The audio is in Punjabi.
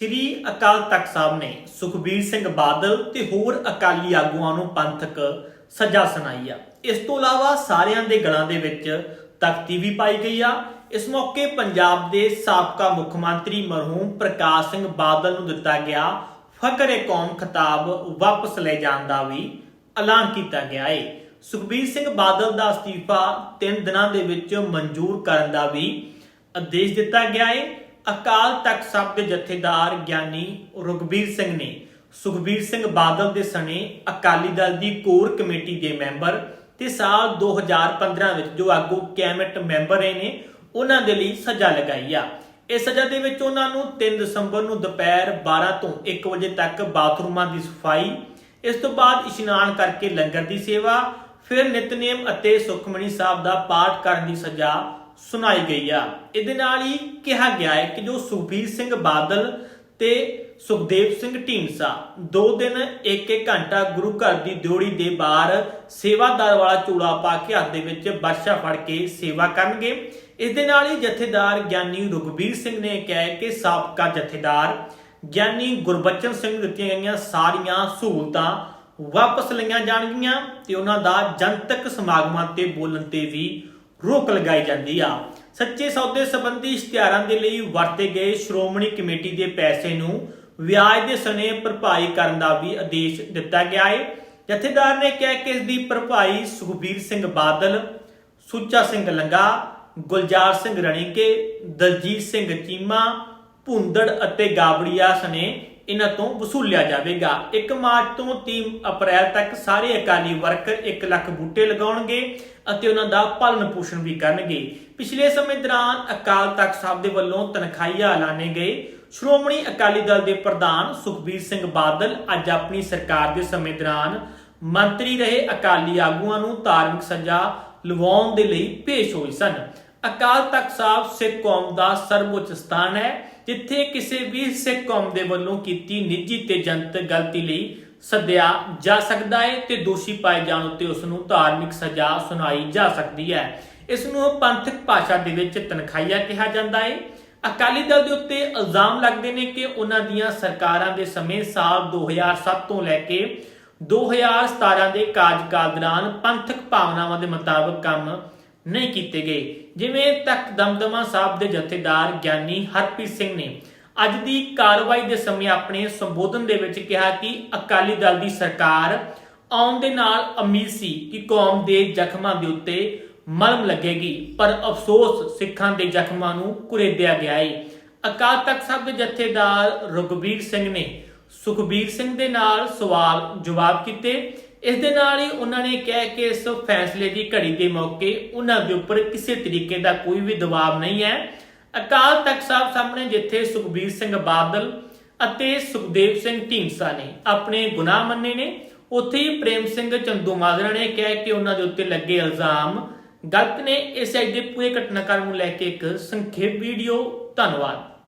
ਸ੍ਰੀ ਅਕਾਲ ਤਖਤ ਸਾਹਿਬ ਨੇ ਸੁਖਬੀਰ ਸਿੰਘ ਬਾਦਲ ਤੇ ਹੋਰ ਅਕਾਲੀ ਆਗੂਆਂ ਨੂੰ ਪੰਥਕ ਸਜ਼ਾ ਸੁਣਾਈ ਆ। ਇਸ ਤੋਂ ਇਲਾਵਾ ਸਾਰਿਆਂ ਦੇ ਗਲਾਂ ਦੇ ਵਿੱਚ ਤਖਤੀ ਵੀ ਪਾਈ ਗਈ ਆ। ਇਸ ਮੌਕੇ ਪੰਜਾਬ ਦੇ ਸਾਬਕਾ ਮੁੱਖ ਮੰਤਰੀ ਮਰਹੂਮ ਪ੍ਰਕਾਸ਼ ਸਿੰਘ ਬਾਦਲ ਨੂੰ ਦਿੱਤਾ ਗਿਆ ਫਕਰੇ ਕੌਮ ਖਿਤਾਬ ਵਾਪਸ ਲੈ ਜਾਣ ਦਾ ਵੀ ਐਲਾਨ ਕੀਤਾ ਗਿਆ ਏ। ਸੁਖਬੀਰ ਸਿੰਘ ਬਾਦਲ ਦਾ ਅਸਤੀਫਾ 3 ਦਿਨਾਂ ਦੇ ਵਿੱਚ ਮਨਜ਼ੂਰ ਕਰਨ ਦਾ ਵੀ ਆਦੇਸ਼ ਦਿੱਤਾ ਗਿਆ ਏ। ਅਕਾਲ ਤਖਤ ਸਾਹਿਬ ਦੇ ਜਥੇਦਾਰ ਗਿਆਨੀ ਰੁਗਬੀਰ ਸਿੰਘ ਨੇ, ਸੁਖਬੀਰ ਸਿੰਘ ਬਾਦਲ ਦੇ ਸਣੇ ਅਕਾਲੀ ਦਲ ਦੀ ਕੋਰ ਕਮੇਟੀ ਦੇ ਮੈਂਬਰ ਤੇ ਸਾਲ 2015 ਵਿੱਚ ਜੋ ਆਗੂ ਕੈਬਨਿਟ ਮੈਂਬਰ ਰਹੇ ਨੇ, ਉਹਨਾਂ ਦੇ ਲਈ ਸਜ਼ਾ ਲਗਾਈ ਆ। ਇਸ ਸਜ਼ਾ ਦੇ ਵਿੱਚ ਉਹਨਾਂ ਨੂੰ 3 ਦਸੰਬਰ ਨੂੰ ਦੁਪਹਿਰ 12 ਤੋਂ 1 ਵਜੇ ਤੱਕ ਬਾਥਰੂਮਾਂ ਦੀ ਸਫ਼ਾਈ, ਇਸ ਤੋਂ ਬਾਅਦ ਇਸ਼ਨਾਨ ਕਰਕੇ ਲੰਗਰ ਦੀ ਸੇਵਾ, ਫਿਰ ਨਿਤਨੇਮ ਅਤੇ ਸੁਖਮਣੀ ਸਾਹਿਬ ਦਾ ਪਾਠ ਕਰਨ ਦੀ ਸਜ਼ਾ ਸੁਣਾਈ ਗਈ ਆ। ਇਹਦੇ ਨਾਲ ਹੀ ਕਿਹਾ ਗਿਆ ਹੈ ਕਿ ਜੋ ਸੁਖਬੀਰ ਸਿੰਘ ਬਾਦਲ ਤੇ ਸੁਖਦੇਵ ਸਿੰਘ ਢੀਂਡਸਾ ਦੋ ਦਿਨ ਇੱਕ ਇੱਕ ਘੰਟਾ ਗੁਰੂ ਘਰ ਦੀ ਦਿਉੜੀ ਦੇ ਬਾਹਰ ਸੇਵਾਦਾਰ ਵਾਲਾ ਚੂੜਾ ਪਾ ਕੇ ਹੱਥ ਦੇ ਵਿੱਚ ਬਰਸ਼ਾ ਫੜ ਕੇ ਸੇਵਾ ਕਰਨਗੇ। ਇਸ ਦੇ ਨਾਲ ਹੀ ਜਥੇਦਾਰ ਗਿਆਨੀ ਰੁਗਵੀਰ ਸਿੰਘ ਨੇ ਕਿਹਾ ਕਿ ਸਾਬਕਾ ਜਥੇਦਾਰ ਗਿਆਨੀ ਗੁਰਬਚਨ ਸਿੰਘ ਨੂੰ ਦਿੱਤੀਆਂ ਗਈਆਂ ਸਾਰੀਆਂ ਸਹੂਲਤਾਂ ਵਾਪਸ ਲਈਆਂ ਜਾਣਗੀਆਂ ਤੇ ਉਹਨਾਂ ਦਾ ਜਨਤਕ ਸਮਾਗਮਾਂ ਤੇ ਬੋਲਣ ਤੇ ਵੀ ਰੋਕ ਲਗਾਈ ਜਾਂਦੀ ਆ। ਸੱਚੇ ਸੌਦੇ ਸੰਬੰਧੀ ਇਸ਼ਤਿਹਾਰਾਂ ਦੇ ਲਈ ਵਰਤੇ ਗਏ ਸ਼੍ਰੋਮਣੀ ਕਮੇਟੀ ਦੇ ਪੈਸੇ ਨੂੰ ਵਿਆਜ ਦੇ ਸਣੇ ਭਰਪਾਈ ਕਰਨ ਦਾ ਵੀ ਆਦੇਸ਼ ਦਿੱਤਾ ਗਿਆ ਹੈ ਜਥੇਦਾਰ ਨੇ ਕਿਹਾ ਕਿ ਇਸ ਦੀ ਭਰਪਾਈ ਸੁਖਬੀਰ ਸਿੰਘ ਬਾਦਲ, ਸੁੱਚਾ ਸਿੰਘ ਲੰਗਾ, ਗੁਲਜ਼ਾਰ ਸਿੰਘ ਰਣੀਕੇ, ਦਲਜੀਤ ਸਿੰਘ ਚੀਮਾ, ਭੁੰਦੜ ਅਤੇ ਗਾਬੜੀਆ ਸਣੇ ਇਹਨਾਂ ਤੋਂ ਵਸੂਲਿਆ ਜਾਵੇਗਾ। 1 ਮਾਰਚ ਤੋਂ 3 ਅਪ੍ਰੈਲ ਤੱਕ ਸਾਰੇ ਅਕਾਲੀ ਵਰਕਰ 1 ਲੱਖ ਬੂਟੇ ਲਗਾਉਣਗੇ ਅਤੇ ਉਹਨਾਂ ਦਾ ਪਾਲਣ ਪੋਸ਼ਣ ਵੀ ਕਰਨਗੇ। ਪਿਛਲੇ ਸਮੇਂ ਦੌਰਾਨ ਅਕਾਲ ਤਖਤ ਸਾਹਿਬ ਦੇ ਵੱਲੋਂ ਤਨਖਾਹੀਆ ਐਲਾਨੇ ਗਏ। ਸ਼੍ਰੋਮਣੀ ਅਕਾਲੀ ਦਲ ਦੇ ਪ੍ਰਧਾਨ ਸੁਖਬੀਰ ਸਿੰਘ ਬਾਦਲ ਅੱਜ ਆਪਣੀ ਸਰਕਾਰ ਦੇ ਸਮੇਂ ਦੌਰਾਨ ਮੰਤਰੀ ਰਹੇ ਅਕਾਲੀ ਆਗੂਆਂ ਨੂੰ ਧਾਰਮਿਕ ਸਜ਼ਾ ਲਵਾਉਣ ਦੇ ਲਈ ਪੇਸ਼ ਹੋਏ ਸਨ। ਅਕਾਲ ਤਖਤ ਸਾਹਿਬ ਸਿੱਖ ਕੌਮ ਦਾ ਸਰਵਉੱਚ ਸਥਾਨ ਹੈ। ਜਿੱਥੇ ਕਿਸੇ ਵੀ ਸਿੱਖ ਕੌਮ ਦੇ ਵੱਲੋਂ ਕੀਤੀ ਨਿੱਜੀ ਤੇ ਜਨਤਕ ਗਲਤੀ ਲਈ ਸੱਦਿਆ ਜਾ ਸਕਦਾ ਹੈ ਤੇ ਦੋਸ਼ੀ ਪਾਏ ਜਾਣ ਉੱਤੇ ਉਸ ਨੂੰ ਧਾਰਮਿਕ ਸਜ਼ਾ ਸੁਣਾਈ ਜਾ ਸਕਦੀ ਹੈ। ਇਸ ਨੂੰ ਪੰਥਕ ਭਾਸ਼ਾ ਦੇ ਵਿੱਚ ਤਨਖਾਹੀਆ ਕਿਹਾ ਜਾਂਦਾ ਹੈ ਅਕਾਲੀ ਦਲ ਦੇ ਉੱਤੇ ਇਲਜ਼ਾਮ ਲੱਗਦੇ ਨੇ ਕਿ ਉਹਨਾਂ ਦੀਆਂ ਸਰਕਾਰਾਂ ਦੇ ਸਮੇਂ ਸਾਲ 2007 ਤੋਂ ਲੈ ਕੇ 2017 ਦੇ ਕਾਰਜਕਾਲ ਦੌਰਾਨ ਪੰਥਕ ਭਾਵਨਾਵਾਂ ਦੇ ਮੁਤਾਬਕ ਕੰਮ ਨਹੀਂ ਕੀਤੇ ਗਏ। ਜਿਵੇਂ ਤਖਤ ਦਮਦਮਾ ਸਾਹਿਬ ਦੇ ਜਥੇਦਾਰ ਗਿਆਨੀ ਹਰਪ੍ਰੀਤ ਸਿੰਘ ਨੇ ਅੱਜ ਦੀ ਕਾਰਵਾਈ ਦੇ ਸਮੇਂ ਆਪਣੇ ਸੰਬੋਧਨ ਦੇ ਵਿੱਚ ਕਿਹਾ ਕਿ ਅਕਾਲੀ ਦਲ ਦੀ ਸਰਕਾਰ ਆਉਣ ਦੇ ਨਾਲ ਉਮੀਦ ਸੀ ਕਿ ਕੌਮ ਦੇ ਜ਼ਖਮਾਂ ਦੇ ਉੱਤੇ ਮਲਮ ਲੱਗੇਗੀ, ਪਰ ਅਫਸੋਸ ਸਿੱਖਾਂ ਦੇ ਜ਼ਖਮਾਂ ਨੂੰ ਕੁਰੇਦਿਆ ਗਿਆ ਹੈ ਅਕਾਲ ਤਖਤ ਸਾਹਿਬ ਦੇ ਜਥੇਦਾਰ ਰੁਗਵੀਰ ਸਿੰਘ ਨੇ ਸੁਖਬੀਰ ਸਿੰਘ ਦੇ ਨਾਲ ਸਵਾਲ ਜਵਾਬ ਕੀਤੇ। ਇਸ ਦੇ ਨਾਲ ਹੀ ਉਹਨਾਂ ਨੇ ਕਿਹਾ ਕਿ ਇਸ ਫੈਸਲੇ ਦੀ ਘੜੀ ਦੇ ਮੌਕੇ ਉਹਨਾਂ ਦੇ ਉੱਪਰ ਕਿਸੇ ਤਰੀਕੇ ਦਾ ਕੋਈ ਵੀ ਦਬਾਅ ਨਹੀਂ ਹੈ। ਅਕਾਲ ਤਖਤ ਸਾਹਿਬ ਸਾਹਮਣੇ ਜਿੱਥੇ ਸੁਖਬੀਰ ਸਿੰਘ ਬਾਦਲ ਅਤੇ ਸੁਖਦੇਵ ਸਿੰਘ ਢੀਂਡਸਾ ਨੇ ਆਪਣੇ ਗੁਨਾਹ ਮੰਨੇ ਨੇ, ਉੱਥੇ ਹੀ ਪ੍ਰੇਮ ਸਿੰਘ ਚੰਦੂ ਮਾਜਰਾ ਨੇ ਕਿਹਾ ਕਿ ਉਹਨਾਂ ਦੇ ਉੱਤੇ ਲੱਗੇ ਇਲਜ਼ਾਮ। ਗਲਤ ਨੇ, ਇਸ ਅੱਜ ਦੇ ਪੂਰੇ ਘਟਨਾਕ੍ਰਮ ਨੂੰ ਲੈ ਕੇ ਇੱਕ ਸੰਖੇਪ ਵੀਡੀਓ। ਧੰਨਵਾਦ।